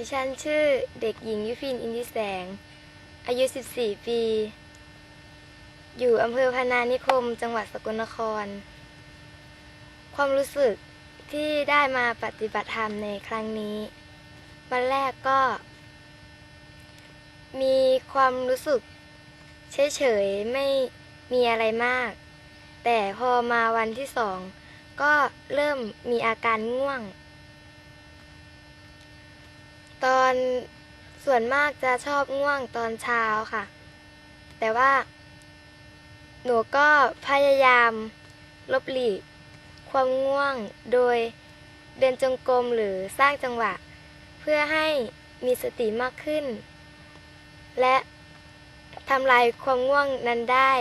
ดิฉันชื่อเด็กหญิงยุพินอินทิแสง อายุ 14 ปี อยู่อำเภอพนานิคม จังหวัดสกลนคร ความรู้สึกที่ได้มาปฏิบัติธรรมในครั้งนี้ วันแรกก็ มีความรู้สึกเฉยๆ ไม่มีอะไรมาก แต่พอมาวันที่สอง ก็เริ่มมีอาการง่วง ตอนส่วนมากจะชอบง่วงตอนเช้าค่ะ แต่ว่า หนูก็พยายามลบหลีกความง่วงโดยเดินจงกรมหรือสร้างจังหวะ เพื่อให้มีสติมากขึ้น และทำลายความง่วงนั้นได้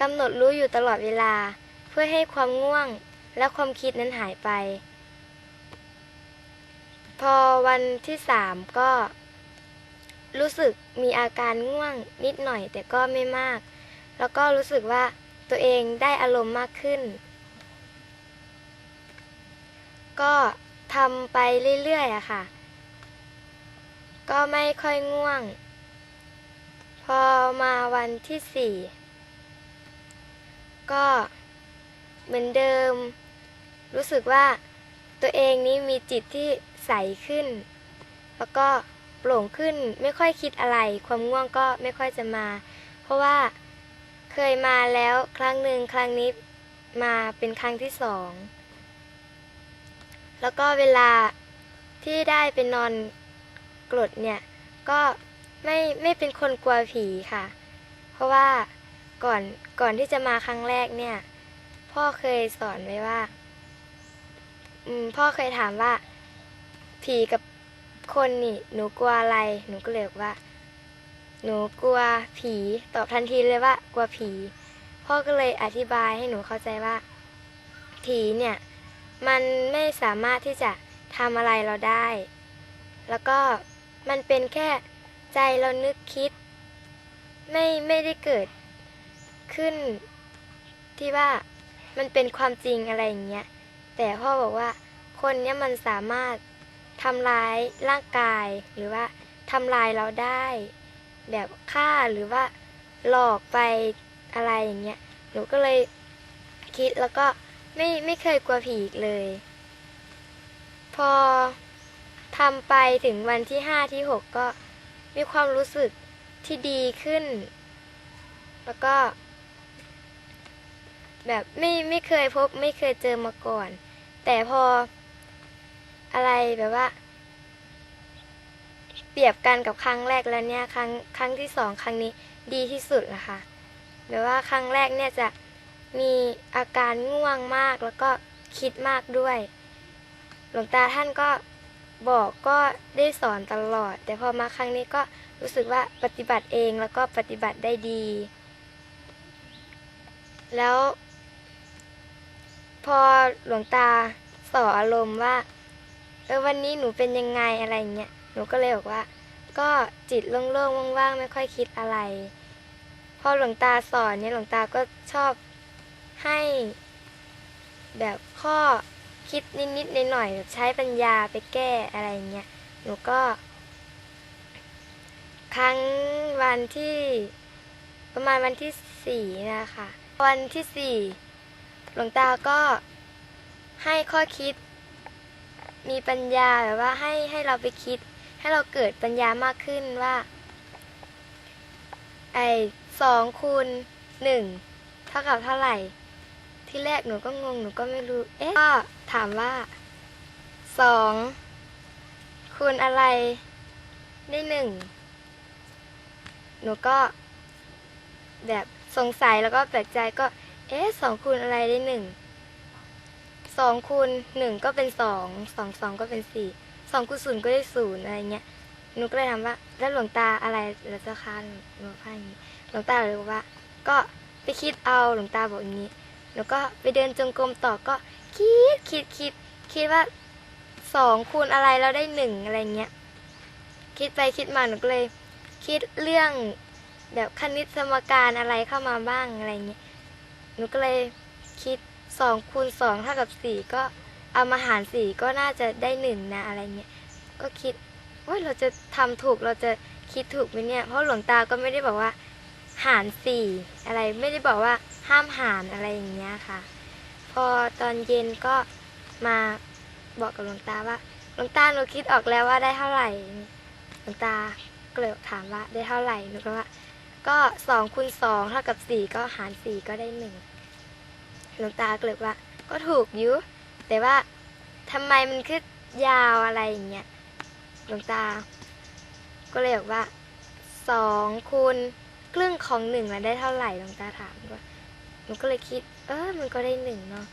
กำหนดรู้อยู่ตลอดเวลา เพื่อให้ความง่วงและความคิดนั้นหายไป พอวันที่สามก็รู้สึกมีอาการง่วงนิดหน่อยแต่ก็ไม่มาก แล้วก็รู้สึกว่าตัวเองได้อารมณ์มากขึ้น ก็ทำไปเรื่อยๆอะค่ะ ก็ไม่ค่อยง่วง พอมาวันที่สี่ก็เหมือนเดิม รู้สึกว่าตัวเองนี้มีจิตที่ ใสขึ้น แล้วก็โปร่งขึ้นไม่ค่อยคิดอะไร ความง่วงก็ไม่ค่อยจะมา เพราะว่าเคยมาแล้วครั้งหนึ่งครั้งนี้มาเป็นครั้งที่สอง แล้วก็เวลาที่ได้ไปนอนกรดเนี่ยก็ไม่ไม่เป็นคนกลัวผีค่ะ เพราะว่าก่อนก่อนที่จะมาครั้งแรกเนี่ย พ่อเคยสอนไว้ว่า อืมพ่อเคยถามว่า ผีกับคนนี่หนูกลัวอะไร หนูก็เลยบอกว่า หนูกลัวผี ตอบทันทีเลยว่ากลัวผี พ่อก็เลยอธิบายให้หนูเข้าใจว่า ผีเนี่ย มันไม่สามารถที่จะทำอะไรเราได้ แล้วก็มันเป็นแค่ใจเรานึกคิด ไม่ไม่ได้เกิดขึ้นที่ว่ามันเป็นความจริงอะไรอย่างเงี้ย แต่พ่อบอกว่าคนเนี้ยมันสามารถ ทำร้ายร่างกายหรือว่าทำลายเราได้ แบบฆ่าหรือว่าหลอกไปอะไรอย่างเงี้ยหนูก็เลยคิดแล้วก็ไม่ไม่เคยกลัวผีอีกเลย พอทำไปถึงวันที่ห้าที่หกก็มีความรู้สึกที่ดีขึ้น แล้วก็ แบบไม่ไม่เคยพบไม่เคยเจอมาก่อน แต่พอ อะไรแบบว่า เปรียบกันกับครั้งแรกแล้วเนี่ยครั้งครั้งที่สองครั้งนี้ดีที่สุดนะคะแบบว่าครั้งแรกเนี่ยจะมีอาการง่วงมากแล้วก็คิดมากด้วย หลวงตาท่านก็บอกก็ได้สอนตลอด แต่พอมาครั้งนี้ก็รู้สึกว่าปฏิบัติเองแล้วก็ปฏิบัติได้ดี แล้ว พอหลวงตาสออารมณ์ว่า เออวันนี้หนูเป็นยังไงอะไรเงี้ยหนูก็เลยบอกว่า ก็จิตโล่งๆว่างๆไม่ค่อยคิดอะไร พอหลวงตาสอนเนี่ยหลวงตาก็ชอบให้ แบบข้อคิดนิดๆหน่อยๆแบบใช้ปัญญาไปแก้อะไรเงี้ยหนูก็ ครั้งวันที่ประมาณวันที่สี่นะคะวันที่สี่หลวงตาก็ให้ข้อคิด มีปัญญาแบบว่าให้ให้เราไปคิด ให้เราเกิดปัญญามากขึ้นว่า ไอสองคูณหนึ่งเท่ากับเท่าไหร่ ที่แรกหนูก็งงหนูก็ไม่รู้ เอ๊ะก็ถามว่าสองคูณอะไรได้หนึ่งหนูก็แบบสงสัยแล้วก็แปลกใจก็ เอ๊ะสองคูณอะไรได้หนึ่ง สองคูณหนึ่งก็เป็นสองสองสองก็เป็นสี่สองคูณศูนย์ก็ได้ศูนย์อะไรเงี้ยหนูก็เลยถามว่า แล้วหลวงตาอะไรแล้วเจ้าคะหนูพ่าอย่างนี้หลวงตาเลยบอกว่า ก็ไปคิดเอาหลวงตาบอกอย่างนี้หนูก็ไปเดินจงกรมต่อก็คิดคิดคิดคิดว่าสองคูณอะไรแล้วได้หนึ่งอะไรเงี้ยคิดไปคิดมาหนูก็เลย คิดเรื่องแบบคณิตสมการอะไรเข้ามาบ้างอะไรเงี้ยหนูก็เลยคิด สองคูณสองเท่ากับสี่ก็เอามาหารสี่ก็น่าจะได้หนึ่งนะอะไรเงี้ยก็คิดว่าเราจะทำถูกเราจะคิดถูกไหมเนี่ย เพราะหลวงตาก็ไม่ได้บอกว่า หารสี่อะไรไม่ได้บอกว่าห้ามหารอะไรอย่างเงี้ยค่ะ พอตอนเย็นก็มาบอกกับหลวงตาว่าหลวงตาหนูคิดออกแล้วว่าได้เท่าไหร่หลวงตาก็เลยถามว่าได้เท่าไหร่หนูก็ว่า ก็สองคูณสองเท่ากับสี่ก็หารสี่ก็ได้หนึ่ง หลวงตาก็เลยว่า ก็ถูกอยุแต่ว่าทำไมมันคือยาวอะไรอย่างเงี้ยหลวงตา ก็เลยบอกว่าสองคูณครึ่งของหนึ่งแล้วได้เท่าไหร่หลวงตาถามว่าหนูก็เลยคิด เออมันก็ได้หนึ่งเนาะ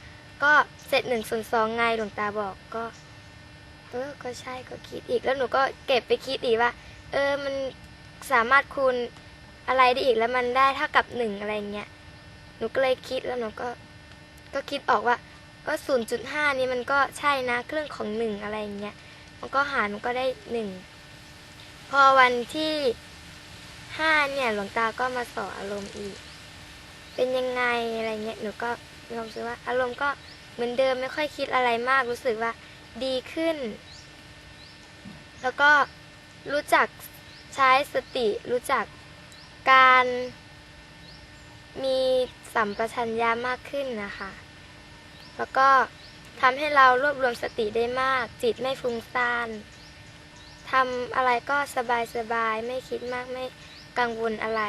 ก็เศษหนึ่งส่วนสองไงหลวงตาบอกก็ เออก็ใช่ก็คิดอีกแล้วหนูก็เก็บไปคิดอีกว่า เออมันสามารถคูณอะไรได้อีกแล้วมันได้เท่ากับหนึ่งอะไรเงี้ยหนูก็เลยคิดแล้วหนูก็ ก็คิดออกว่าก็ศูนย์จุดห้านี่มันก็ใช่นะครึ่งของหนึ่งอะไรเงี้ย มันก็หารมันก็ได้หนึ่ง พอวันที่ห้าเนี่ยหลวงตาก็มาสอนอารมณ์อีก เป็นยังไงอะไรเงี้ยหนูก็มีความรู้สึกว่าอารมณ์ก็เหมือนเดิมไม่ค่อยคิดอะไรมากรู้สึกว่าดีขึ้น แล้วก็รู้จักใช้สติ รู้จักการมีสัมปชัญญะมากขึ้นนะคะ แล้วก็ทำให้เรารวบรวมสติได้มาก จิตไม่ฟุ้งซ่านทำอะไรก็สบายสบายไม่คิดมากไม่กังวลอะไร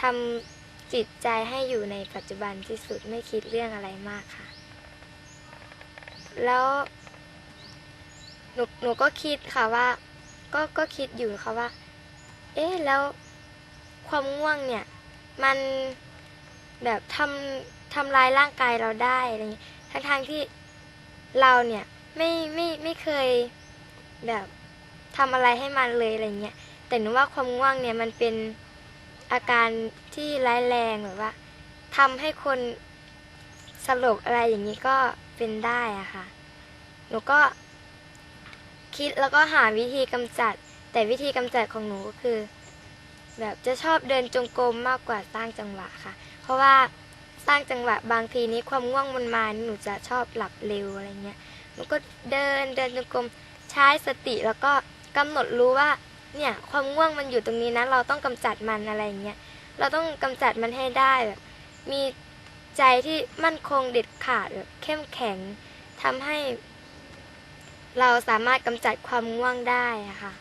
ทำจิตใจให้อยู่ในปัจจุบันที่สุดไม่คิดเรื่องอะไรมากค่ะ แล้วหนูหนูก็คิดค่ะว่า ก็ก็คิดอยู่ค่ะว่า เอ๊ะแล้วความง่วงเนี่ย มันแบบทำทำลายร่างกายเราได้อะไรเงี้ย ทั้งทางๆที่เราเนี่ยไม่ไม่ไม่เคยแบบทำอะไรให้มันเลยอะไรเงี้ย แต่หนูว่าความง่วงเนี่ยมันเป็นอาการที่ร้ายแรงแบบว่าทำให้คนสลบอะไรอย่างนี้ก็เป็นได้อะค่ะ หนูก็คิดแล้วก็หาวิธีกำจัด แต่วิธีกำจัดของหนูก็คือ แบบจะชอบเดินจงกรมมากกว่าสร้างจังหวะค่ะ เพราะว่า สร้างจังหวะบางทีนี้ความง่วงมันมาหนูจะชอบหลับเร็วอะไรเงี้ยหนูก็เดินเดินจงกรมใช้สติแล้วก็กำหนดรู้ว่าเนี่ยความง่วงมันอยู่ตรงนี้นะ เราต้องกำจัดมันอะไรเงี้ยเราต้องกำจัดมันให้ได้แบบมีใจที่มั่นคงเด็ดขาดแบบเข้มแข็งทำให้ เราสามารถกำจัดความง่วงได้ะค่ะ